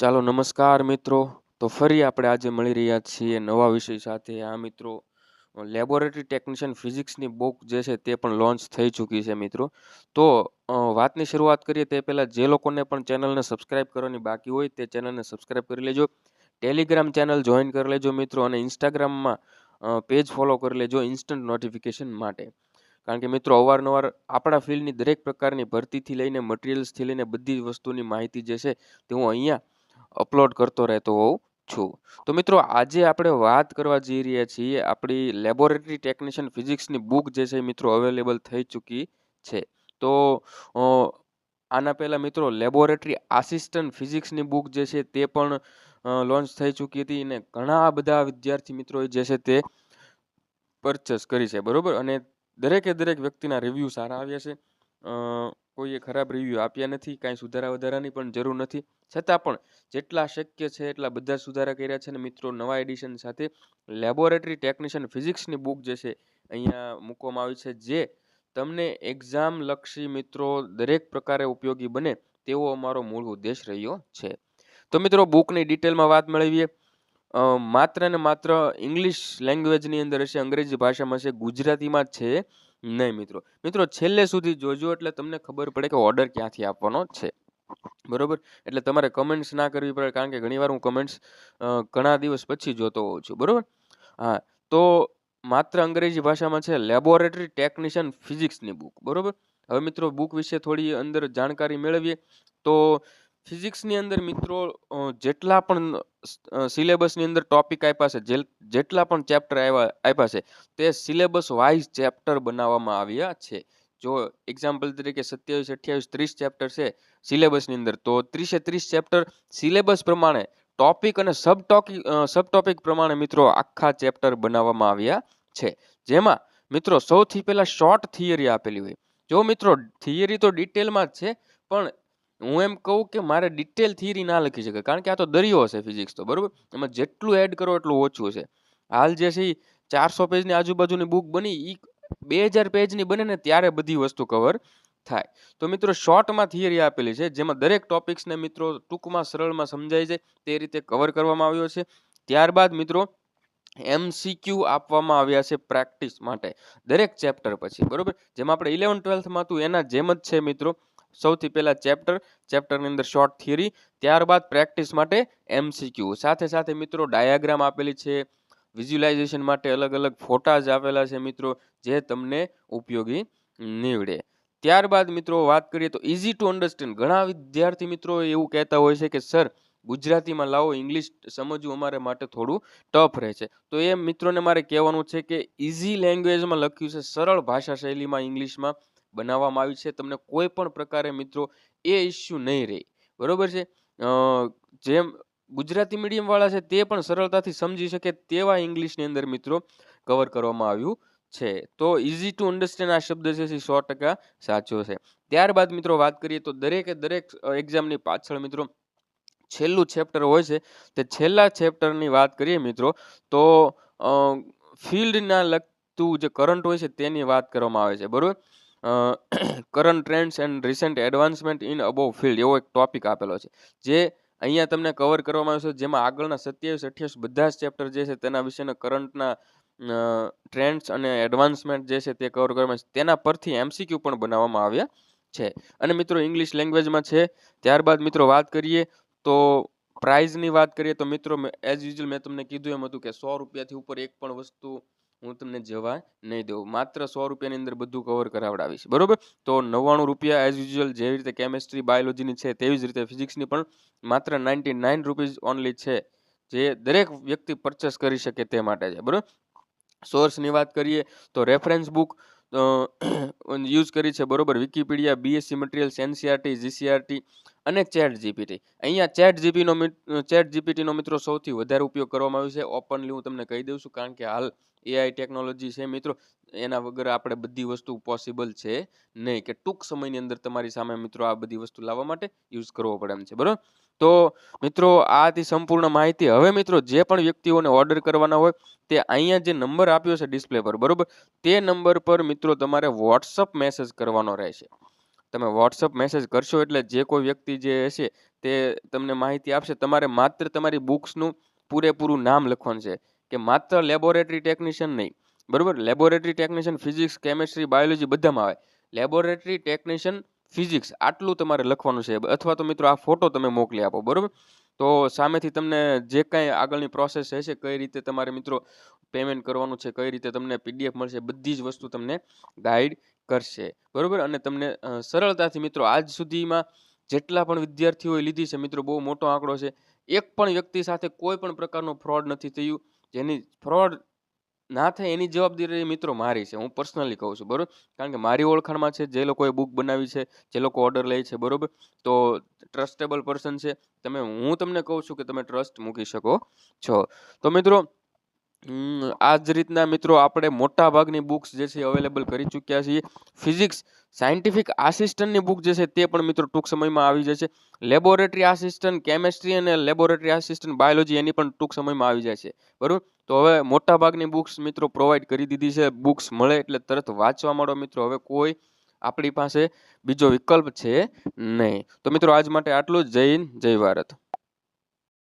ચાલો નમસ્કાર મિત્રો. તો ફરી આપણે આજે મળી રહ્યા છીએ નવા વિષય સાથે. આ મિત્રો, લેબોરેટરી ટેકનિશિયન ફિઝિક્સની બુક જે છે તે પણ લોન્ચ થઈ ચૂકી છે મિત્રો. તો વાતની શરૂઆત કરીએ તે પહેલાં જે લોકોને પણ ચેનલને સબસ્ક્રાઇબ કરવાની બાકી હોય તે ચેનલને સબસ્ક્રાઇબ કરી લેજો. ટેલિગ્રામ ચેનલ જોઈન કરી લેજો મિત્રો અને ઇન્સ્ટાગ્રામમાં પેજ ફોલો કરી લેજો ઇન્સ્ટન્ટ નોટિફિકેશન માટે. કારણ કે મિત્રો અવારનવાર આપણા ફિલ્ડની દરેક પ્રકારની ભરતીથી લઈને મટીરિયલ્સથી લઈને બધી જ વસ્તુની માહિતી જે છે તે હું અહીંયા અપલોડ કરતો રહેતો હોઉં છું. તો મિત્રો, આજે આપણે વાત કરવા જઈ રહ્યા છીએ આપણી લેબોરેટરી ટેકનિશિયન ફિઝિક્સની બુક જે છે મિત્રો અવેલેબલ થઈ ચૂકી છે. તો આના પહેલાં મિત્રો લેબોરેટરી આસિસ્ટન્ટ ફિઝિક્સની બુક જે છે તે પણ લોન્ચ થઈ ચૂકી હતી અને ઘણા બધા વિદ્યાર્થી મિત્રો જે છે તે પરચેસ કરી છે, બરાબર? અને દરેકે દરેક વ્યક્તિના રિવ્યૂ સારા આવ્યા છે. કોઈએ ખરાબ રિવ્યૂ આપ્યા નથી, કાંઈ સુધારા વધારાની પણ જરૂર નથી. છતાં પણ જેટલા શક્ય છે, એટલા બધા સુધારા કર્યા છે અને મિત્રો, નવા એડિશન સાથે લેબોરેટરી ટેકનિશિયન ફિઝિક્સની બુક જે છે, અહીંયા મૂકવામાં આવી છે, જે તમને એક્ઝામ લક્ષી મિત્રો દરેક પ્રકારે ઉપયોગી બને તેવો અમારો મૂળ ઉદ્દેશ રહ્યો છે. તો મિત્રો બુકની ડિટેલમાં વાત મેળવીએ. માત્ર ને માત્ર ઇંગ્લિશ લેંગ્વેજની અંદર હશે, અંગ્રેજી ભાષામાં છે ગુજરાતીમાં જ છે. નહીં મિત્રો. મિત્રો, છેલ્લે સુધી જોજો એટલે તમને ખબર પડે કે ઓર્ડર ક્યાંથી આપવાનો છે. બરોબર? એટલે તમારે કમેન્ટ્સ ના કરવી પડે, કારણ કે ઘણીવાર હું કમેન્ટ્સ ઘણા દિવસ પછી જોતો હોઉં છું. બરોબર? હા, તો માત્ર અંગ્રેજી ભાષામાં છે લેબોરેટરી ટેકનિશિયન ફિઝિક્સની બુક બરોબર? હવે મિત્રો બુક વિશે થોડી અંદર જાણકારી મેળવીએ. તો ફિઝિક્સની અંદર મિત્રો જેટલા પણ સિલેબસની અંદર ટોપિક આપ્યા છે. જેટલા પણ ચેપ્ટર આવ્યા આપ્યા છે, તે સિલેબસ વાઇઝ ચેપ્ટર બનાવવામાં આવ્યા છે. જો એક્ઝામ્પલ તરીકે સત્યાવીસ, અઠ્યાવીસ, ત્રીસ ચેપ્ટર છે સિલેબસની અંદર, તો ત્રીસે ત્રીસ ચેપ્ટર સિલેબસ પ્રમાણે ટોપિક અને સબ ટોપિક સબ ટોપિક પ્રમાણે મિત્રો આખા ચેપ્ટર બનાવવામાં આવ્યા છે. જેમાં મિત્રો સૌથી પહેલાં શોર્ટ થિયરી આપેલી હોય. જો મિત્રો થિયરી તો ડિટેલમાં જ છે, પણ હું એમ કહું કે મારે ડિટેલ થિયરી ના લખી શકે, કારણ કે આ તો દરિયો હશે ફિઝિક્સ તો, બરાબર? એમાં જેટલું એડ કરો એટલું ઓછું છે હાલ જે છે ચારસો પેજની આજુબાજુની બુક બની એ બે હજાર પેજની બને ને ત્યારે બધી વસ્તુ કવર થાય. તો મિત્રો શોર્ટમાં થિયરી આપેલી છે, જેમાં દરેક ટોપિક્સને મિત્રો ટૂંકમાં સરળમાં સમજાય છે, તે રીતે કવર કરવામાં આવ્યો છે. ત્યારબાદ મિત્રો એમસીક્યુ આપવામાં આવ્યા છે પ્રેક્ટિસ માટે, દરેક ચેપ્ટર પછી, બરોબર? જેમાં આપણે ઇલેવન ટ્વેલ્થમાં હતું, એના જેમ જ છે મિત્રો સૌથી પહેલા ચેપ્ટર, ચેપ્ટરની અંદર શોર્ટ થિયરી ત્યારબાદ પ્રેક્ટિસ માટે એમસીક્યુ સાથે સાથે મિત્રો ડાયાગ્રામ આપેલી છે વિઝ્યુલાઇઝેશન માટે અલગ અલગ ફોટા જ આપેલા છે મિત્રો, જે તમને ઉપયોગી નીવડે. ત્યારબાદ મિત્રો વાત કરીએ તો ઇઝી ટુ અન્ડરસ્ટેન્ડ ઘણા વિદ્યાર્થી મિત્રો એવું કહેતા હોય છે કે, સર, ગુજરાતીમાં લાવો ઇંગ્લિશ સમજવું અમારે માટે થોડું ટફ રહે છે. તો એ મિત્રોને મારે કહેવાનું છે કે ઇઝી લેંગ્વેજમાં લખ્યું છે, સરળ ભાષા શૈલીમાં ઇંગ્લિશમાં બનાવવામાં આવી છે. તમને કોઈ પણ પ્રકારે મિત્રો એ ઇસ્યુ નહીં રહે. બરોબર છે? જેમ ગુજરાતી મીડિયમવાળા છે તે પણ સરળતાથી સમજી શકે તેવા ઇંગ્લિશની અંદર મિત્રો કવર કરવામાં આવ્યું છે. તો ઇઝી ટુ અન્ડરસ્ટેન્ડ આ શબ્દ છે એ સો ટકા સાચો છે. ત્યારબાદ મિત્રો વાત કરીએ તો દરેકે દરેક એક્ઝામની પાછળ મિત્રો છેલ્લું ચેપ્ટર હોય છે. તે છેલ્લા ચેપ્ટરની વાત કરીએ મિત્રો તો ફિલ્ડના લગતું જે કરંટ હોય છે તેની વાત કરવામાં આવે છે. બરોબર? Current trends and recent advancement in above field એવો એક ટોપિક આપેલો છે. જે અહીંયા તમને કવર કરવામાં આવ્યો છે, જેમાં આગળના સત્યાવીસ, અઠ્યાવીસ બધા જ ચેપ્ટર જે છે તેના વિશેના કરંટના ટ્રેન્ડ્સ અને એડવાન્સમેન્ટ જે છે તે કવર કરવામાં છે. તેના પરથી એમસીક્યુ પણ બનાવવામાં આવ્યા છે. અને મિત્રો ઇંગ્લિશ લેંગ્વેજમાં છે. ત્યારબાદ મિત્રો વાત કરીએ તો પ્રાઇઝની વાત કરીએ તો મિત્રો એઝ યુઝ્યુઅલ મેં તમને કીધું એમ હતું કે સો રૂપિયાથી ઉપર એક પણ વસ્તુ હું તમને જવા નહીં દઉં. માત્ર સો રૂપિયાની અંદર બધું કવર કરાવડાવીશ. બરોબર? તો નવ્વાણું રૂપિયા એઝ યુઝ્યુઅલ જેવી રીતે કેમેસ્ટ્રી બાયોલોજીની છે તેવી જ રીતે ફિઝિક્સની પણ માત્ર નાઇન્ટી નાઇન રૂપીઝ ઓનલી છે જે દરેક વ્યક્તિ પરચેસ કરી શકે તે માટે છે. બરોબર? સોર્સની વાત કરીએ તો રેફરન્સ બુક યુઝ કરી છે. બરોબર? Wikipedia BSc materials NCERT GCERT અને ચેટ જીપીટી. અહીંયા ચેટ જીપીનો ચેટ જીપીટીનો મિત્રો સૌથી વધારે ઉપયોગ કરવામાં આવ્યો છે. ઓપનલી હું તમને કહી દઉં છું, કારણ કે હાલ એઆઈ ટેકનોલોજી છે મિત્રો, એના વગર આપણે બધી વસ્તુ પોસિબલ છે નહીં કે ટૂંક સમયની અંદર તમારી સામે મિત્રો આ બધી વસ્તુ લાવવા માટે યુઝ કરવો પડે એમ છે, બરોબર? તો મિત્રો આ હતી સંપૂર્ણ માહિતી હવે મિત્રો જે પણ વ્યક્તિઓને ઓર્ડર કરવાના હોય, તે અહીંયા જે નંબર આપ્યો છે ડિસ્પ્લે પર, બરાબર? તે નંબર પર મિત્રો તમારે વોટ્સઅપ મેસેજ કરવાનો રહેશે. તમે વોટ્સઅપ મેસેજ કરશો એટલે જે કોઈ વ્યક્તિ જે હશે તે તમને માહિતી આપશે. તમારે માત્ર તમારી બુક્સનું પૂરેપૂરું નામ લખવાનું છે કે માત્ર લેબોરેટરી ટેકનિશિયન નહીં. બરાબર? Laboratory technician physics chemistry biology બધામાં આવે. લેબોરેટરી ટેકનિશિયન ફિઝિક્સ આટલું તમારે લખવાનું છે. અથવા તો મિત્રો આ ફોટો તમે મોકલી આપો. બરાબર? તો સામેથી તમને જે કાંઈ આગળની પ્રોસેસ હશે, કઈ રીતે તમારે મિત્રો પેમેન્ટ કરવાનું છે, કઈ રીતે તમને પીડીએફ મળશે, બધી જ વસ્તુ તમને ગાઈડ કરશે. બરાબર? અને તમને સરળતાથી મિત્રો આજ સુધીમાં જેટલા પણ વિદ્યાર્થીઓએ લીધી છે, મિત્રો બહુ મોટો આંકડો છે, એક પણ વ્યક્તિ સાથે કોઈ પણ પ્રકારનું ફ્રોડ નથી થયું. જેની ફ્રોડ ના થાય એની જવાબદારી મિત્રો મારી છે, હું પર્સનલી કહું છું, બરાબર? કારણ કે મારી ઓળખાણમાં છે, જે લોકોએ બુક બનાવી છે, જે લોકો ઓર્ડર લે છે, બરાબર? તો ટ્રસ્ટેબલ પર્સન છે. તમે, હું તમને કહું છું કે તમે ટ્રસ્ટ મૂકી શકો છો. તો મિત્રો આ જ રીતના મિત્રો આપણે મોટા ભાગની બુક્સ જે છે અવેલેબલ કરી ચૂક્યા છીએ. ફિઝિક્સ સાયન્ટિફિક આસિસ્ટન્ટની બુક જે છે તે પણ મિત્રો ટૂંક સમયમાં આવી જશે. લેબોરેટરી આસિસ્ટન્ટ કેમેસ્ટ્રી અને લેબોરેટરી આસિસ્ટન્ટ બાયોલોજી એની પણ ટૂંક સમયમાં આવી જાય છે. બરાબર? તો હવે મોટા ભાગની બુક્સ મિત્રો પ્રોવાઈડ કરી દીધી છે. બુક્સ મળે એટલે તરત વાંચવા માંડો મિત્રો. હવે કોઈ આપણી પાસે બીજો વિકલ્પ છે નહીં. તો મિત્રો આજ માટે આટલું જ. જય હિન્દ, જય ભારત.